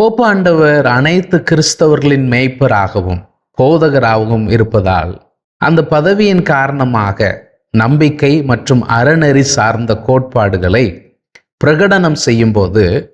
போப்பாண்டவர் அனைத்து கிறிஸ்தவர்களின் மேய்ப்பராகவும் போதகராகவும் இருப்பதால் அந்த பதவியின் காரணமாக நம்பிக்கை மற்றும் அறநெறி சார்ந்த கோட்பாடுகளை பிரகடனம் செய்யும்போது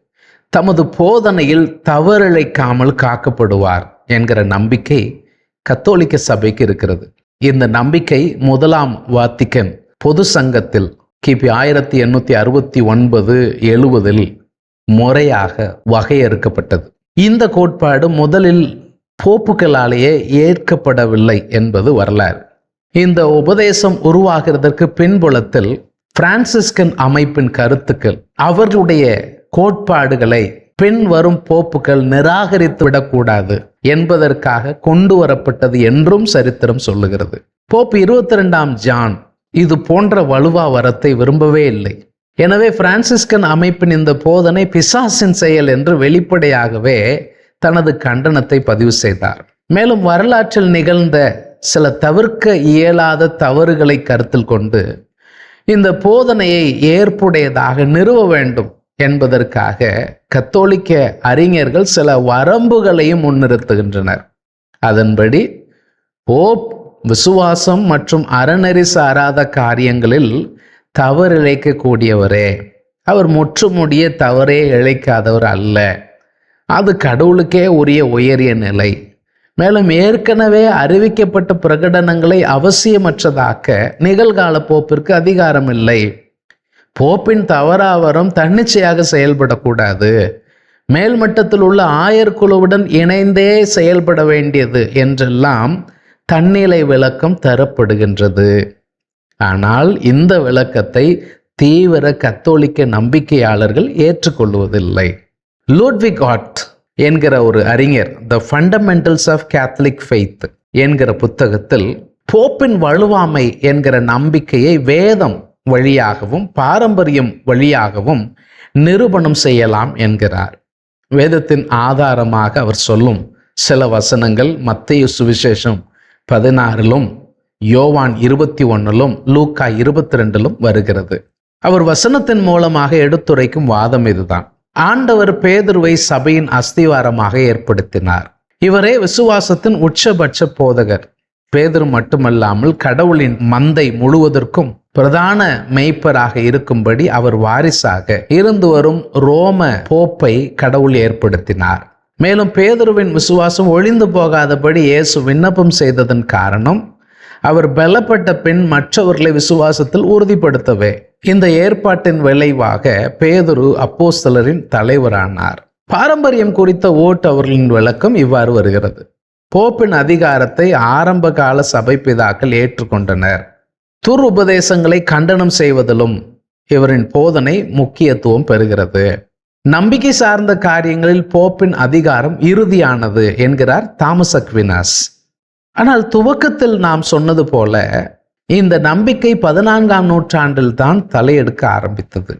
தமது போதனையில் தவறிழைக்காமல் காக்கப்படுவார் என்கிற நம்பிக்கை கத்தோலிக்க சபைக்கு இருக்கிறது. இந்த நம்பிக்கை முதலாம் வாத்திக்கன் பொது சங்கத்தில் கிபி ஆயிரத்தி எண்ணூத்தி அறுபத்தி ஒன்பது எழுவதில் முறையாக வகையறுக்கப்பட்டது. இந்த கோட்பாடு முதலில் போப்புகளாலேயே ஏற்கப்படவில்லை என்பது வரலாறு. இந்த உபதேசம் உருவாகிறதற்கு பின்புலத்தில் பிரான்சிஸ்கன் அமைப்பின் கருத்துக்கள் அவர்களுடைய கோட்பாடுகளை பின்வரும் போப்புகள் நிராகரித்து விடக்கூடாது என்பதற்காக கொண்டு வரப்பட்டது என்றும் சரித்திரம் சொல்லுகிறது. போப் இருபத்தி ரெண்டாம் ஜான் இது போன்ற வலுவா வரத்தை விரும்பவே இல்லை. எனவே பிரான்சிஸ்கன் அமைப்பின் இந்த போதனை பிசாசின் செயல் என்று வெளிப்படையாகவே தனது கண்டனத்தை பதிவு செய்தார். மேலும் வரலாற்றில் நிகழ்ந்த சில தவிர்க்க இயலாத தவறுகளை கருத்தில் கொண்டு இந்த போதனையை ஏற்புடையதாக நிறுவ வேண்டும் என்பதற்காக கத்தோலிக்க அறிஞர்கள் சில வரம்புகளையும் முன்னிறுத்துகின்றனர். அதன்படி போப் விசுவாசம் மற்றும் அறநெறி சாராத காரியங்களில் தவறிழைக்கக்கூடியவரே அவர் முற்றுமுடிய தவறே இழைக்காதவர் அல்ல. அது கடவுளுக்கே உரிய உயரிய நிலை. மேலும் ஏற்கனவே அறிவிக்கப்பட்ட பிரகடனங்களை அவசியமற்றதாக்க நிகழ்கால போப்பிற்கு அதிகாரம் இல்லை போப்பின் தவறாவரம் தன்னிச்சையாக செயல்படக்கூடாது. மேல்மட்டத்தில் உள்ள ஆயர் குழுவுடன் இணைந்தே செயல்பட வேண்டியது என்றெல்லாம் தன்னிலை விளக்கம் தரப்படுகின்றது. ஆனால் இந்த விளக்கத்தை தீவிர கத்தோலிக்க நம்பிக்கையாளர்கள் ஏற்றுக்கொள்வதில்லை. லூட்விக் ஆட் என்கிற ஒரு அறிஞர் the fundamentals of Catholic faith என்கிற புத்தகத்தில் போப்பின் வலுவாமை என்கிற நம்பிக்கையை வேதம் வழியாகவும் பாரம்பரியம் வழியாகவும் நிரூபணம் செய்யலாம் என்கிறார். வேதத்தின் ஆதாரமாக அவர் சொல்லும் சில வசனங்கள் மத்திய சுவிசேஷம் பதினாறிலும் யோவான் இருபத்தி ஒன்னிலும் லூக்கா இருபத்தி ரெண்டிலும் வருகிறது. அவர் வசனத்தின் மூலமாக எடுத்துரைக்கும் வாதம் இதுதான். ஆண்டவர் பேதுருவை சபையின் அஸ்திவாரமாக ஏற்படுத்தினார். இவரே விசுவாசத்தின் உச்சபட்ச போதகர். பேதுரு மட்டுமல்லாமல் கடவுளின் மந்தை முழுவதற்கும் பிரதான மெய்ப்பராக இருக்கும்படி அவர் வாரிசாக இருந்து வரும் ரோம போப்பை கடவுள் ஏற்படுத்தினார். மேலும் பேதுருவின் விசுவாசம் ஒழிந்து போகாதபடி இயேசு விண்ணப்பம் செய்ததன் காரணம் அவர் பலப்பட்ட பின் மற்றவர்களை விசுவாசத்தில் உறுதிப்படுத்தவே. இந்த ஏற்பாட்டின் விளைவாக பேதுரு அப்போஸ்தலரின் தலைவரானார். பாரம்பரியம் குறித்த ஓட்டு அவர்களின் விளக்கம் இவ்வாறு வருகிறது. போப்பின் அதிகாரத்தை ஆரம்ப கால சபை பிதாக்கள் ஏற்றுக்கொண்டனர். துர் உபதேசங்களை கண்டனம் செய்வதிலும் இவரின் போதனை முக்கியத்துவம் பெறுகிறது. நம்பிக்கை சார்ந்த காரியங்களில் போப்பின் அதிகாரம் இறுதியானது என்கிறார் தாமஸ் அக்வினாஸ். ஆனால் துவக்கத்தில் நாம் சொன்னது போல இந்த நம்பிக்கை பதினான்காம் நூற்றாண்டில் தான் தலையெடுக்க ஆரம்பித்தது.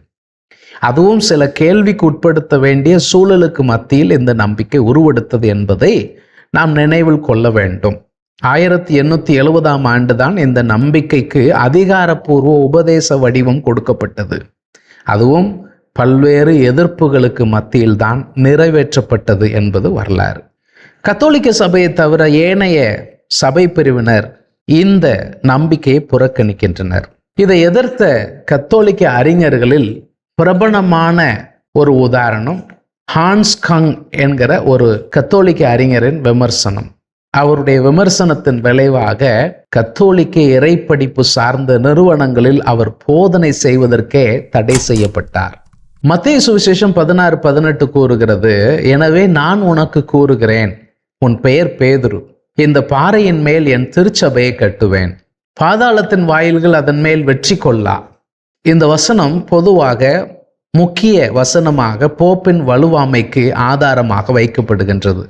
அதுவும் சில கேள்விக்கு உட்படுத்த வேண்டிய சூழலுக்கு மத்தியில் இந்த நம்பிக்கை உருவெடுத்தது என்பதை நாம் நினைவில் கொள்ள வேண்டும். ஆயிரத்தி எண்ணூத்தி எழுபதாம் ஆண்டு தான் இந்த நம்பிக்கைக்கு அதிகாரப்பூர்வ உபதேச வடிவம் கொடுக்கப்பட்டது. அதுவும் பல்வேறு எதிர்ப்புகளுக்கு மத்தியில் தான் நிறைவேற்றப்பட்டது என்பது வரலாறு. கத்தோலிக்க சபையை தவிர ஏனைய சபை பிரிவினர் இந்த நம்பிக்கையை புறக்கணிக்கின்றனர். இதை எதிர்த்த கத்தோலிக்க அறிஞர்களில் பிரபலமான ஒரு உதாரணம் ஹான்ஸ் கங் என்கிற ஒரு கத்தோலிக்க அறிஞரின் விமர்சனம். அவருடைய விமர்சனத்தின் விளைவாக கத்தோலிக்க இறைப்படிப்பு சார்ந்த நிறுவனங்களில் அவர் போதனை செய்வதற்கே தடை செய்யப்பட்டார். மத்திய சுவிசேஷம் பதினாறு பதினெட்டு கூறுகிறது எனவே நான் உனக்கு கூறுகிறேன் உன் பெயர் பேதுரு. இந்த பாறையின் மேல் என் திருச்சபையை கட்டுவேன். பாதாளத்தின் வாயில்கள் அதன் மேல் வெற்றி கொள்ளா. இந்த வசனம் பொதுவாக முக்கிய வசனமாக போப்பின் வலுவாமைக்கு ஆதாரமாக வைக்கப்படுகின்றது.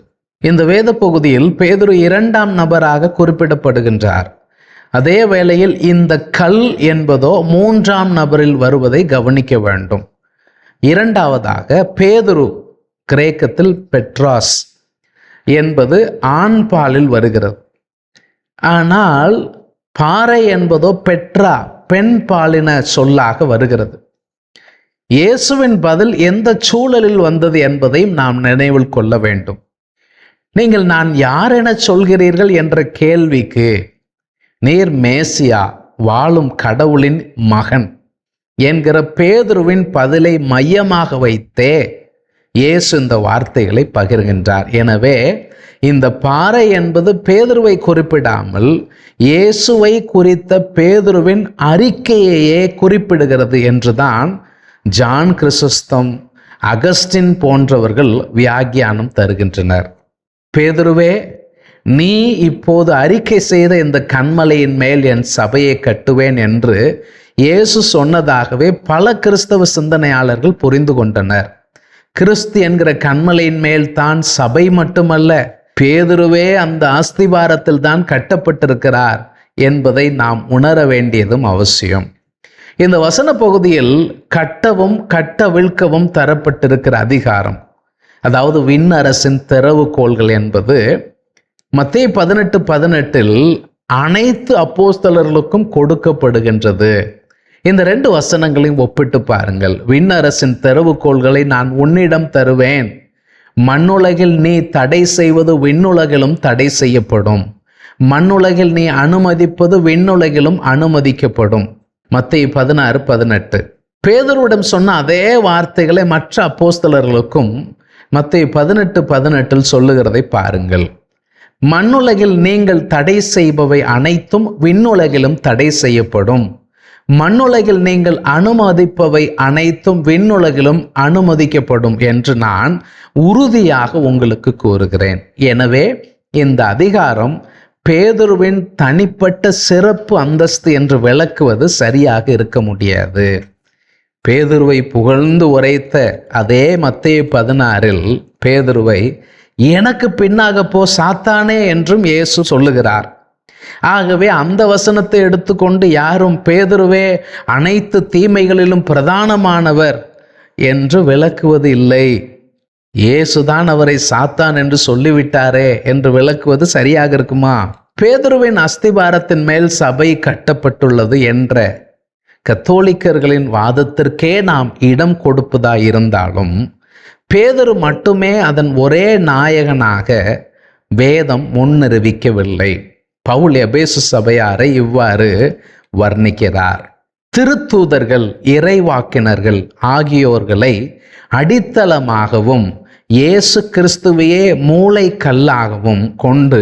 இந்த வேத பகுதியில் பேதுரு இரண்டாம் நபராக குறிப்பிடப்படுகின்றார். அதே வேளையில் இந்த கல் என்பதோ மூன்றாம் நபரில் வருவதை கவனிக்க வேண்டும். இரண்டாவதாக பேதுரு கிரேக்கத்தில் பெட்ராஸ் என்பது ஆண் பாலில் வருகிறது. ஆனால் பாறை என்பதோ பெட்ரா பெண் பாலின சொல்லாக வருகிறது. இயேசுவின் பதில் எந்த சூழலில் வந்தது என்பதையும் நாம் நினைவில் கொள்ள வேண்டும். நீங்கள் நான் யார் என சொல்கிறீர்கள் என்ற கேள்விக்கு நீர் மேசியா வாழும் கடவுளின் மகன் என்கிற பேதுருவின் பதிலை மையமாக வைத்தே இயேசு இந்த வார்த்தைகளை பகிர்கின்றார். எனவே இந்த பாறை என்பது பேதுருவை குறிப்பிடாமல் இயேசுவை குறித்த பேதுருவின் அறிக்கையையே குறிப்பிடுகிறது என்றுதான் ஜான் கிறிஸ்தம் அகஸ்டின் போன்றவர்கள் வியாக்கியானம் தருகின்றனர். பேதுருவே நீ இப்போது அறிக்கை செய்த இந்த கண்மலையின் மேல் என் சபையை கட்டுவேன் என்று இயேசு சொன்னதாகவே பல கிறிஸ்தவ சிந்தனையாளர்கள் புரிந்து கொண்டனர். கிறிஸ்து என்கிற கண்மலையின் மேல் தான் சபை மட்டுமல்ல பேதுருவே அந்த அஸ்திபாரத்தில் தான் கட்டப்பட்டிருக்கிறார் என்பதை நாம் உணர வேண்டியதும் அவசியம். இந்த வசன பகுதியில் கட்டவும் கட்டவிழ்க்கவும் தரப்பட்டிருக்கிற அதிகாரம் அதாவது விண்ணரசின் திறவுகோள்கள் என்பது மத்திய பதினெட்டு பதினெட்டில் அனைத்து அப்போஸ்தலர்களுக்கும் கொடுக்கப்படுகின்றது. இந்த ரெண்டு வசனங்களையும் ஒப்பிட்டு பாருங்கள். விண்ணரசின் தெருவுகோள்களை நான் உன்னிடம் தருவேன். மண்ணுலகில் நீ தடை செய்வது விண்ணுலகிலும் தடை செய்யப்படும். மண்ணுலகில் நீ அனுமதிப்பது விண்ணுலகிலும் அனுமதிக்கப்படும். மத்திய பதினாறு பதினெட்டு. பேதருடன் சொன்ன அதே வார்த்தைகளை மற்ற அப்போஸ்தலர்களுக்கும் மத்திய பதினெட்டு பதினெட்டில் சொல்லுகிறதை பாருங்கள். மண்ணுலகில் நீங்கள் தடை செய்பவை அனைத்தும் விண்ணுலகிலும் தடை செய்யப்படும். மண்ணுலகில் நீங்கள் அனுமதிப்பவை அனைத்தும் விண்ணுலகிலும் அனுமதிக்கப்படும் என்று நான் உறுதியாக உங்களுக்கு கூறுகிறேன். எனவே இந்த அதிகாரம் பேதுருவின் தனிப்பட்ட சிறப்பு அந்தஸ்து என்று விளக்குவது சரியாக இருக்க முடியாது. பேதுருவை புகழ்ந்து உரைத்த அதே மத்திய பதினாறில் பேதுருவை எனக்கு பின்னாக போ சாத்தானே என்றும் இயேசு சொல்லுகிறார். ஆகவே அந்த வசனத்தை எடுத்துக்கொண்டு யாரும் பேதுருவே அனைத்து தீமைகளிலும் பிரதானமானவர் என்று விளக்குவது இல்லை. இயேசுதான் அவரை சாத்தான் என்று சொல்லிவிட்டாரே என்று விளக்குவது சரியாக இருக்குமா? பேதுருவின் அஸ்திபாரத்தின் மேல் சபை கட்டப்பட்டுள்ளது என்ற கத்தோலிக்கர்களின் வாதத்திற்கே நாம் இடம் கொடுப்பதா இருந்தாலும் பேதுரு மட்டுமே அதன் ஒரே நாயகனாக வேதம் முன்னறிவிக்கவில்லை பவுல் எபேசு சபையாரை இவ்வாறு வர்ணிக்கிறார். திருத்தூதர்கள் இறைவாக்கினர்கள் ஆகியோர்களை அடித்தளமாகவும் இயேசு கிறிஸ்துவையே மூளை கல்லாகவும் கொண்டு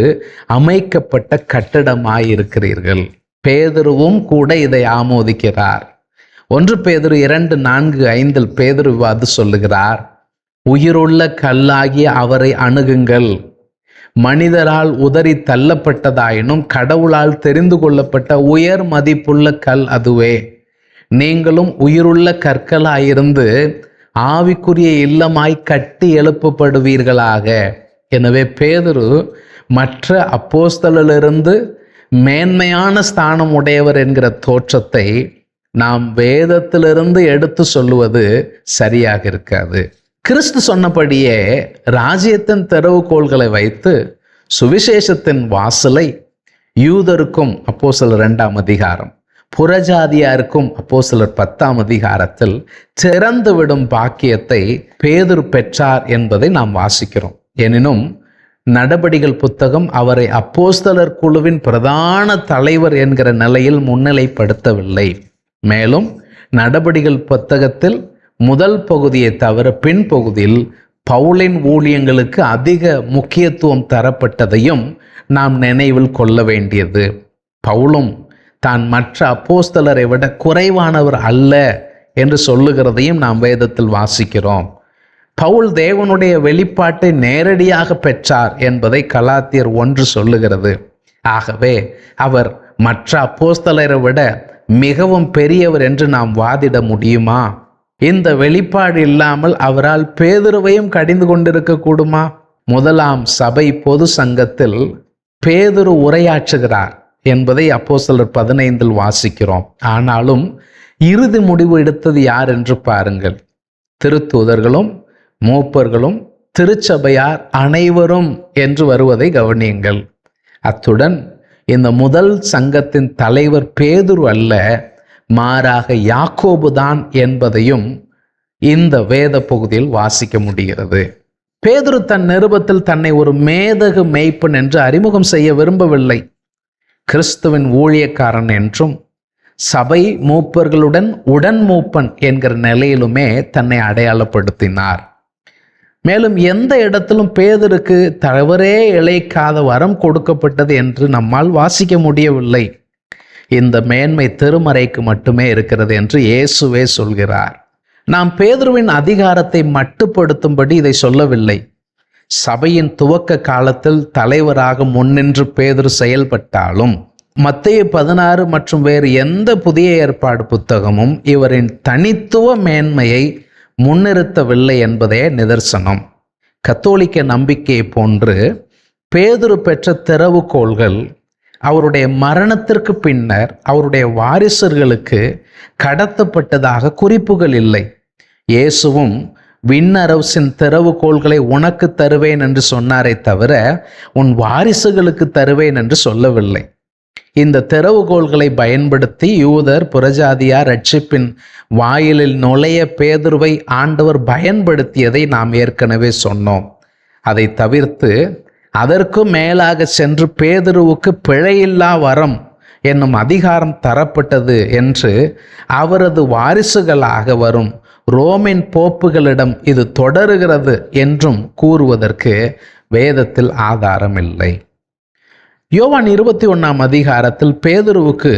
அமைக்கப்பட்ட கட்டிடமாயிருக்கிறீர்கள். பேதுருவும் கூட இதை ஆமோதிக்கிறார். ஒன்று பேதுரு இரண்டு நான்கு ஐந்தில் பேதுரு சொல்லுகிறார். உயிருள்ள கல்லாகிய அவரை அணுகுங்கள். மனிதரால் உதறி தள்ளப்பட்டதாயினும் கடவுளால் தெரிந்து கொள்ளப்பட்ட உயர் மதிப்புள்ள கல் அதுவே. நீங்களும் உயிருள்ள கற்களாயிருந்து ஆவிக்குரிய இல்லமாய் கட்டி எழுப்பப்படுவீர்களாக. எனவே பேதுரு மற்ற அப்போஸ்தலிலிருந்து மேன்மையான ஸ்தானம் உடையவர் என்கிற தோற்றத்தை நாம் வேதத்திலிருந்து எடுத்து சொல்லுவது சரியாக இருக்காது. கிறிஸ்து சொன்னபடியே ராஜ்யத்தின் திறவுகோள்களை வைத்து சுவிசேஷத்தின் வாசலை யூதருக்கும் அப்போ சிலர் ரெண்டாம் அதிகாரம் புறஜாதியாருக்கும் அப்போ சிலர் பத்தாம் அதிகாரத்தில் திறந்து விடும் பாக்கியத்தை பேதுரு பெற்றார் என்பதை நாம் வாசிக்கிறோம். எனினும் நடபடிகள் புத்தகம் அவரை அப்போஸ்தலர் குழுவின் பிரதான தலைவர் என்கிற நிலையில் முன்னிலைப்படுத்தவில்லை. மேலும் நடபடிகள் புத்தகத்தில் முதல் பகுதியை தவிர பின் பகுதியில் பவுலின் ஊழியங்களுக்கு அதிக முக்கியத்துவம் தரப்பட்டதையும் நாம் நினைவில் கொள்ள வேண்டியது. பவுலும் தான் மற்ற அப்போஸ்தலரை விட குறைவானவர் அல்ல என்று சொல்லுகிறதையும் நாம் வேதத்தில் வாசிக்கிறோம். பவுல் தேவனுடைய வெளிப்பாட்டை நேரடியாக பெற்றார் என்பதை கலாத்தியர் ஒன்று சொல்லுகிறது. ஆகவே அவர் மற்ற அப்போஸ்தலரை விட மிகவும் பெரியவர் என்று நாம் வாதிட முடியுமா? இந்த வெளிப்பாடு இல்லாமல் அவரால் பேதுருவையும் கடிந்து கொண்டிருக்க கூடுமா? முதலாம் சபை பொது சங்கத்தில் பேதுரு உரையாற்றுகிறார் என்பதை அப்போ சிலர் பதினைந்தில் வாசிக்கிறோம். ஆனாலும் இறுதி முடிவு எடுத்தது யார் என்று பாருங்கள். திருத்தூதர்களும் மூப்பர்களும் திருச்சபையார் அனைவரும் என்று வருவதை கவனியுங்கள். அத்துடன் இந்த முதல் சங்கத்தின் தலைவர் பேதுரு அல்ல மாறாக யாக்கோபுதான் என்பதையும் இந்த வேத பகுதியில் வாசிக்க முடிகிறது. பேதுரு தன் நிருபத்தில் தன்னை ஒரு மேதகு மெய்ப்பன் என்று அறிமுகம் செய்ய விரும்பவில்லை. கிறிஸ்துவின் ஊழியக்காரன் என்றும் சபை மூப்பர்களுடன் உடன் மூப்பன் என்கிற நிலையிலுமே தன்னை அடையாளப்படுத்தினார். மேலும் எந்த இடத்திலும் பேதருக்கு தவறே இழைக்காத வரம் கொடுக்கப்பட்டது என்று நம்மால் வாசிக்க முடியவில்லை. இந்த மேன்மை திருமறைக்கு மட்டுமே இருக்கிறது என்று இயேசுவே சொல்கிறார். நாம் பேதுருவின் அதிகாரத்தை மட்டுப்படுத்தும்படி இதை சொல்லவில்லை. சபையின் துவக்க காலத்தில் தலைவராக முன்னின்று பேதுரு செயல்பட்டாலும் மத்திய பதினாறு மற்றும் வேறு எந்த புதிய ஏற்பாடு புத்தகமும் இவரின் தனித்துவ மேன்மையை முன்னிறுத்தவில்லை என்பதே நிதர்சனம். கத்தோலிக்க நம்பிக்கையை போன்று பேதுரு பெற்ற திறவுகோள்கள் அவருடைய மரணத்திற்கு பின்னர் அவருடைய வாரிசர்களுக்கு கடத்தப்பட்டதாக குறிப்புகள் இல்லை. இயேசுவும் விண்ணரசின் திறவுகோள்களை உனக்கு தருவேன் என்று சொன்னாரே தவிர உன் வாரிசுகளுக்கு தருவேன் என்று சொல்லவில்லை. இந்த திறவுகோள்களை பயன்படுத்தி யூதர் புறஜாதியார் ரட்சிப்பின் வாயிலில் நுழைய பேதுருவை ஆண்டவர் பயன்படுத்தியதை நாம் ஏற்கனவே சொன்னோம். அதை தவிர்த்து அதற்கும் மேலாக சென்று பேதுருவுக்கு பிழையில்லா வரம் என்னும் அதிகாரம் தரப்பட்டது என்று அவரது வாரிசுகளாக வரும் ரோமின் போப்புகளிடம் இது தொடருகிறது என்றும் கூறுவதற்கு வேதத்தில் ஆதாரம் இல்லை யோவான் இருபத்தி ஒன்றாம் அதிகாரத்தில் பேதுருவுக்கு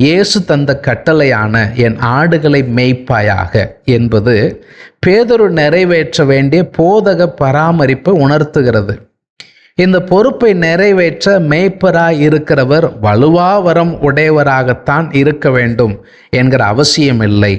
இயேசு தந்த கட்டளையான என் ஆடுகளை மேய்ப்பாயாக என்பது பேதுரு நிறைவேற்ற வேண்டிய போதக பராமரிப்பை உணர்த்துகிறது. இந்த பொறுப்பை நிறைவேற்ற மேய்ப்பராய் இருக்கிறவர் வலுவாவரம் உடையவராகத்தான் இருக்க வேண்டும் என்கிற அவசியமில்லை.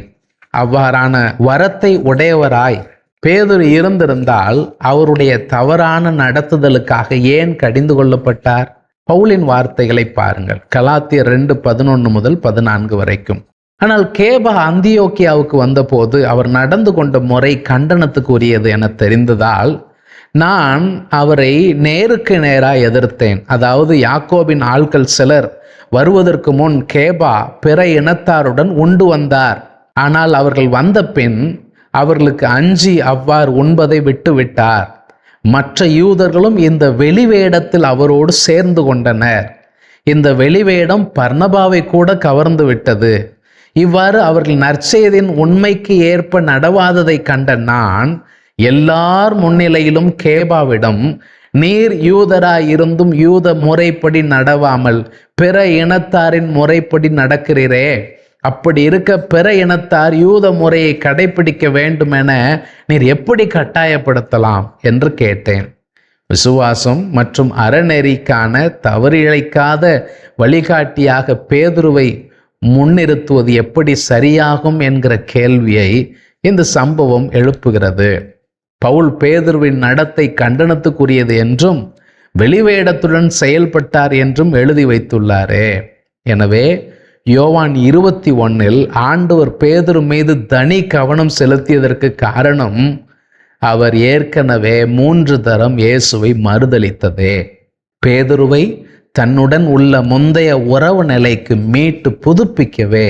அவ்வாறான வரத்தை உடையவராய் பேதுரு இருந்திருந்தால் அவருடைய தவறான நடத்துதலுக்காக ஏன் கடிந்து கொள்ளப்பட்டார்? பவுலின் வார்த்தைகளை பாருங்கள். கலாத்தியர் ரெண்டு பதினொன்று முதல் பதினான்கு வரைக்கும். ஆனால் கேபா அந்தியோக்கியாவுக்கு வந்தபோது அவர் நடந்து கொண்ட முறை கண்டனத்துக்குரியது என தெரிந்ததால் நான் அவரை நேருக்கு நேராக எதிர்த்தேன். அதாவது யாக்கோபின் ஆட்கள் சிலர் வருவதற்கு முன் கேபா பிற இனத்தாருடன் உண்டு வந்தார். ஆனால் அவர்கள் வந்த பின் அவர்களுக்கு அஞ்சி அவ்வாறு உண்பதை விட்டுவிட்டார். மற்ற யூதர்களும் இந்த வெளிவேடத்தில் அவரோடு சேர்ந்து கொண்டனர். இந்த வெளிவேடம் பர்ணபாவை கூட கவர்ந்து விட்டது. இவ்வாறு அவர்கள் நற்செய்தின் உண்மைக்கு ஏற்ப நடவாததை கண்ட நான் எல்லார் முன்னிலையிலும் கேபாவிடம் நீர் யூதராயிருந்தும் யூத முறைப்படி நடவாமல் பிற இனத்தாரின் முறைப்படி நடக்கிறீரே. அப்படி இருக்க பிற இனத்தார் யூத முறையை கடைபிடிக்க வேண்டும் என நீர் எப்படி கட்டாயப்படுத்தலாம்? என்று கேட்டேன். விசுவாசம் மற்றும் அறநெறிக்கான தவறிழைக்காத வழிகாட்டியாக பேதுருவை முன்னிறுத்துவது எப்படி சரியாகும் என்கிற கேள்வியை இந்த சம்பவம் எழுப்புகிறது. பவுல் பேதுருவின் நடத்தை கண்டனத்துக்குரியது என்றும் வெளிவேடத்துடன் செயல்பட்டார் என்றும் எழுதி வைத்துள்ளாரே. எனவே யோவான் இருபத்தி ஒன்னில் ஆண்டவர் பேதுரு மீது தனி கவனம் செலுத்தியதற்கு காரணம் அவர் ஏற்கனவே மூன்று தரம் இயேசுவை மறுதளித்ததே பேதுருவை தன்னுடன் உள்ள முந்தைய உறவு நிலைக்கு மீட்டு புதுப்பிக்கவே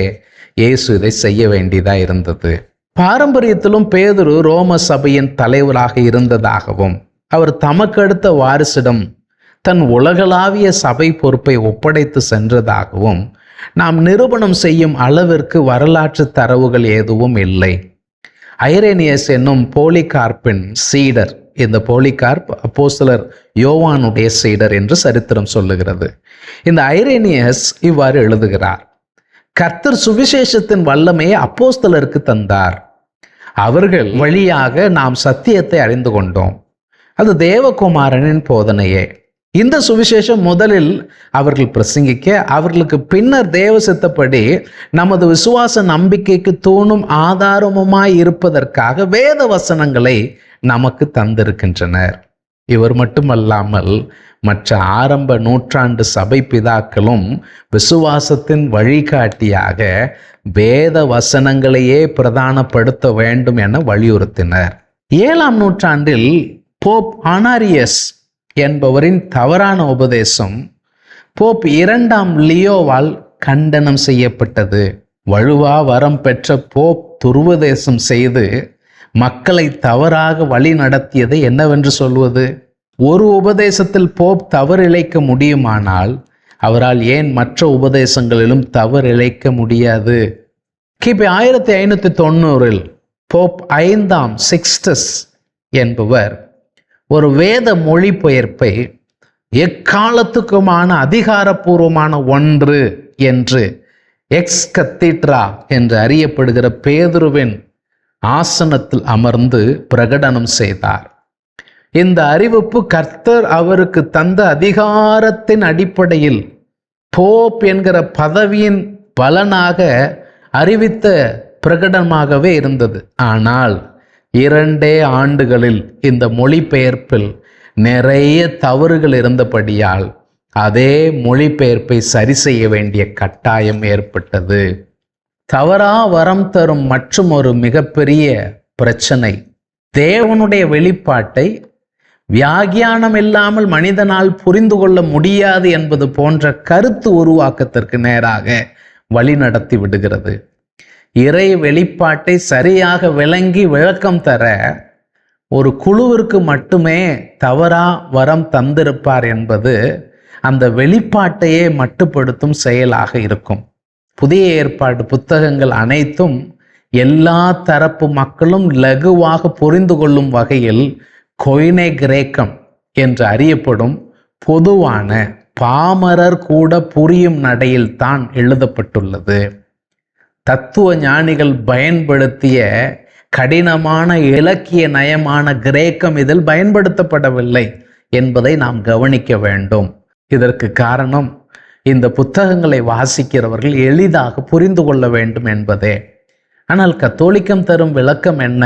இயேசு இதை செய்ய வேண்டியதாக இருந்தது. பாரம்பரியத்திலும் பேதுரு ரோம சபையின் தலைவராக இருந்ததாகவும் அவர் தமக்கடுத்த வாரிசிடம் தன் உலகளாவிய சபை பொறுப்பை ஒப்படைத்து சென்றதாகவும் நாம் நிரூபணம் செய்யும் அளவிற்கு வரலாற்று தரவுகள் எதுவும் இல்லை. ஐரேனியஸ் என்னும் போலிகார்பின் சீடர் இந்த போலிகார்ப் அப்போசலர் யோவானுடைய சீடர் என்று சரித்திரம் சொல்லுகிறது. இந்த ஐரேனியஸ் இவ்வாறு எழுதுகிறார் கர்த்தர் சுவிசேஷத்தின் வல்லமையை அப்போஸ்தலருக்கு தந்தார். அவர்கள் வழியாக நாம் சத்தியத்தை அறிந்து கொண்டோம். அது தேவகுமாரனின் போதனையே. இந்த சுவிசேஷம் முதலில் அவர்கள் பிரசங்கிக்க அவர்களுக்கு பின்னர் தேவ சித்தப்படி நமது விசுவாச நம்பிக்கைக்கு தூணும் ஆதாரமுமாய் இருப்பதற்காக வேத வசனங்களை நமக்கு தந்திருக்கின்றனர். இவர் மட்டுமல்லாமல் மற்ற ஆரம்ப நூற்றாண்டு சபை பிதாக்களும் விசுவாசத்தின் வழிகாட்டியாக வேத வசனங்களையே பிரதானப்படுத்த வேண்டும் என வலியுறுத்தினர். ஏழாம் நூற்றாண்டில் போப் ஆனாரியஸ் என்பவரின் தவறான உபதேசம் போப் இரண்டாம் லியோவால் கண்டனம் செய்யப்பட்டது. வலுவா வரம் பெற்ற போப் துருவதேசம் செய்து மக்களை தவறாக வழி நடத்தியதை என்னவென்று சொல்வது? ஒரு உபதேசத்தில் போப் தவறிழைக்க முடியுமானால் அவரால் ஏன் மற்ற உபதேசங்களிலும் தவறிழைக்க முடியாது? கிபி ஆயிரத்தி ஐநூற்றி தொண்ணூறில் போப் ஐந்தாம் சிக்ஸ்டஸ் என்பவர் ஒரு வேத மொழிபெயர்ப்பை எக்காலத்துக்குமான அதிகாரப்பூர்வமான ஒன்று என்று எக்ஸ் கத்தீட்ரா என்று அறியப்படுகிற பேதுருவின் ஆசனத்தில் அமர்ந்து பிரகடனம் செய்தார். இந்த அறிவிப்பு கர்த்தர் அவருக்கு தந்த அதிகாரத்தின் அடிப்படையில் போப் என்கிற பதவியின் பலனாக அறிவித்த பிரகடனமாகவே இருந்தது. ஆனால் இரண்டே ஆண்டுகளில் இந்த மொழிபெயர்ப்பில் நிறைய தவறுகள் இருந்தபடியால் அதே மொழிபெயர்ப்பை சரி செய்ய வேண்டிய கட்டாயம் ஏற்பட்டது. தவறா வரம் தரும் மற்றும் ஒரு மிகப்பெரிய பிரச்சனை. தேவனுடைய வெளிப்பாட்டை வியாகியானம் இல்லாமல் மனிதனால் புரிந்து கொள்ள முடியாது என்பது போன்ற கருத்து உருவாக்கத்திற்கு நேராக வழி நடத்தி விடுகிறது. இறை வெளிப்பாட்டை சரியாக விளங்கி விளக்கம் தர ஒரு குழுவிற்கு மட்டுமே தவறா வரம் தந்திருப்பார் என்பது அந்த வெளிப்பாட்டையே மட்டுப்படுத்தும் செயலாக இருக்கும். புதிய ஏற்பாடு புத்தகங்கள் அனைத்தும் எல்லா தரப்பு மக்களும் லகுவாக புரிந்து கொள்ளும் வகையில் கொய்னே கிரேக்கம் என்று அறியப்படும் பொதுவான பாமரர் கூட புரியும் நடையில் தான் எழுதப்பட்டுள்ளது. தத்துவ ஞானிகள் பயன்படுத்திய கடினமான இலக்கிய நயமான கிரேக்கம் இதில் பயன்படுத்தப்படவில்லை என்பதை நாம் கவனிக்க வேண்டும். இதற்கு காரணம் இந்த புத்தகங்களை வாசிக்கிறவர்கள் எளிதாக புரிந்து கொள்ள வேண்டும் என்பதே. ஆனால் கத்தோலிக்கம் தரும் விளக்கம் என்ன?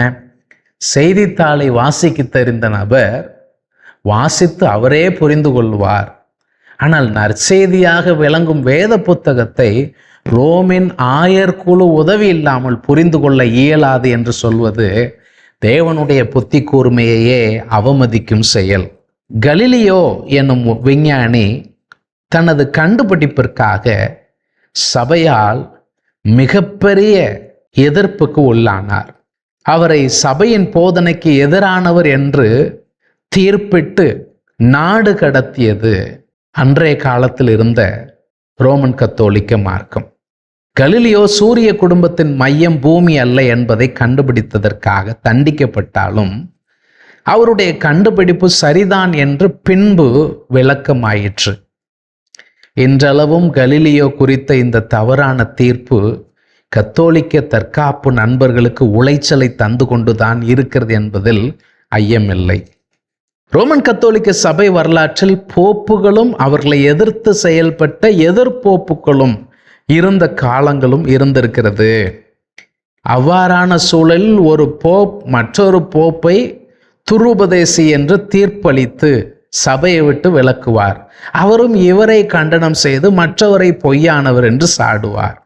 செய்தித்தாளை வாசிக்க தெரிந்த நபர் வாசித்து அவரே புரிந்து கொள்வார். ஆனால் நற்செய்தியாக விளங்கும் வேத புத்தகத்தை ரோமின் ஆயர் குழு உதவி இல்லாமல் புரிந்து கொள்ள இயலாது என்று சொல்வது தேவனுடைய புத்தி கூர்மையையே அவமதிக்கும் செயல். கலிலியோ என்னும் விஞ்ஞானி தனது கண்டுபிடிப்பிற்காக சபையால் மிகப்பெரிய எதிர்ப்புக்கு உள்ளானார். அவரை சபையின் போதனைக்கு எதிரானவர் என்று தீர்ப்பிட்டு நாடு கடத்தியது அன்றைய காலத்தில் இருந்த ரோமன் கத்தோலிக்க மார்க்கம். கலிலியோ சூரிய குடும்பத்தின் மையம் பூமி அல்ல என்பதை கண்டுபிடித்ததற்காக தண்டிக்கப்பட்டாலும் அவருடைய கண்டுபிடிப்பு சரிதான் என்று பின்பு விளக்கமாயிற்று. இன்றளவும் கலிலியோ குறித்த இந்த தவறான தீர்ப்பு கத்தோலிக்க தற்காப்பு நண்பர்களுக்கு உளைச்சலை தந்து கொண்டுதான் இருக்கிறது என்பதில் ஐயமில்லை. ரோமன் கத்தோலிக்க சபை வரலாற்றில் போப்புகளும் அவர்களை எதிர்த்து செயல்பட்ட எதிர்போப்புகளும் இருந்த காலங்களும் இருந்திருக்கிறது. அவ்வாறான சூழலில் ஒரு போப் மற்றொரு போப்பை துருபதேசி என்று தீர்ப்பளித்து சபையை விட்டு விளக்குவார் அவரும் இவரை கண்டனம் செய்து மற்றவரை பொய்யானவர் என்று சாடுவார்.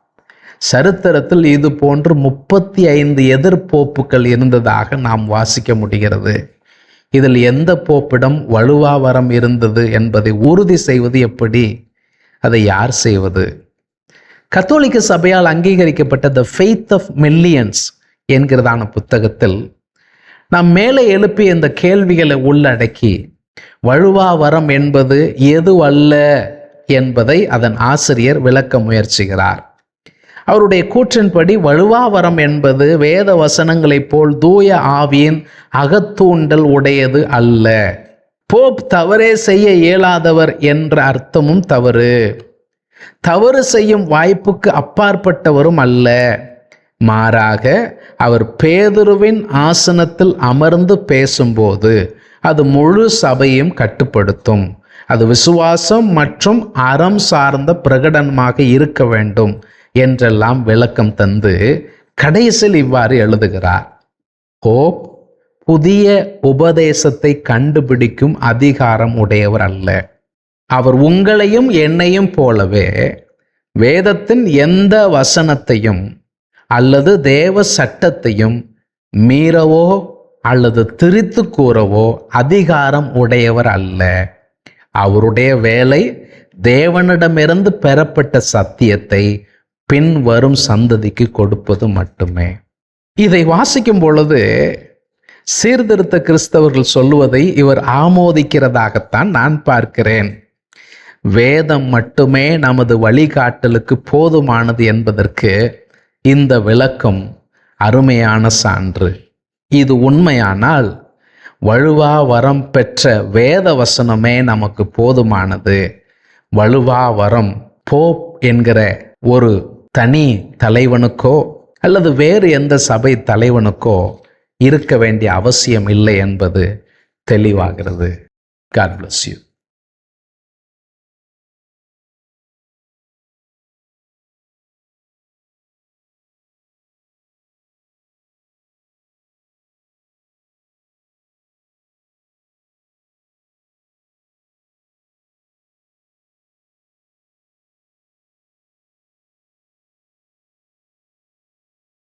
சரித்திரத்தில் இது போன்று முப்பத்தி ஐந்து எதிர்ப்போப்புகள் இருந்ததாக நாம் வாசிக்க முடிகிறது. இதில் எந்த போப்பிடம் வலுவாவரம் இருந்தது என்பதை உறுதி செய்வது எப்படி? அதை யார் செய்வது? கத்தோலிக்க சபையால் அங்கீகரிக்கப்பட்ட த ஃபெய்த் ஆஃப் மில்லியன்ஸ் என்கிறதான புத்தகத்தில் நாம் மேலே எழுப்பிய இந்த கேள்விகளை உள்ளடக்கி வழுவா வரம் என்பது எது அல்ல என்பதை அதன் ஆசிரியர் விளக்க முயற்சிகிறார் அவருடைய கூற்றின்படி வழுவாவரம் என்பது வேத வசனங்களைப் போல் தூய ஆவியின் அகத்தூண்டல் உடையது அல்ல. போப் தவறே செய்ய இயலாதவர் என்ற அர்த்தமும் தவறு. தவறு செய்யும் வாய்ப்புக்கு அப்பாற்பட்டவரும் அல்ல. மாறாக அவர் பேதுருவின் ஆசனத்தில் அமர்ந்து பேசும்போது அது முழு சபையும் கட்டுப்படுத்தும். அது விசுவாசம் மற்றும் அறம் சார்ந்த பிரகடனமாக இருக்க வேண்டும் என்றெல்லாம் விளக்கம் தந்து கடைசியில் இவ்வாறு எழுதுகிறார். ஹோப் புதிய உபதேசத்தை கண்டுபிடிக்கும் அதிகாரம் உடையவர் அல்ல. அவர் உங்களையும் என்னையும் போலவே வேதத்தின் எந்த வசனத்தையும் அல்லது தேவ சட்டத்தையும் மீறவோ அல்லது திரித்து கூறவோ அதிகாரம் உடையவர் அல்ல. அவருடைய வேலை தேவனிடமிருந்து பெறப்பட்ட சத்தியத்தை பின்வரும் சந்ததிக்கு கொடுப்பது மட்டுமே. இதை வாசிக்கும் பொழுது சீர்திருத்த கிறிஸ்தவர்கள் சொல்லுவதை இவர் ஆமோதிக்கிறதாகத்தான் நான் பார்க்கிறேன். வேதம் மட்டுமே நமது வழிகாட்டலுக்கு போதுமானது என்பதற்கு இந்த விளக்கம் அருமையான சான்று. இது உண்மையானால் வழுவா வரம் பெற்ற வேத வசனமே நமக்கு போதுமானது. வலுவா வரம் போப் என்கிற ஒரு தனி தலைவனுக்கோ அல்லது வேறு எந்த சபை தலைவனுக்கோ இருக்க வேண்டிய அவசியம் இல்லை என்பது தெளிவாகிறது. God bless you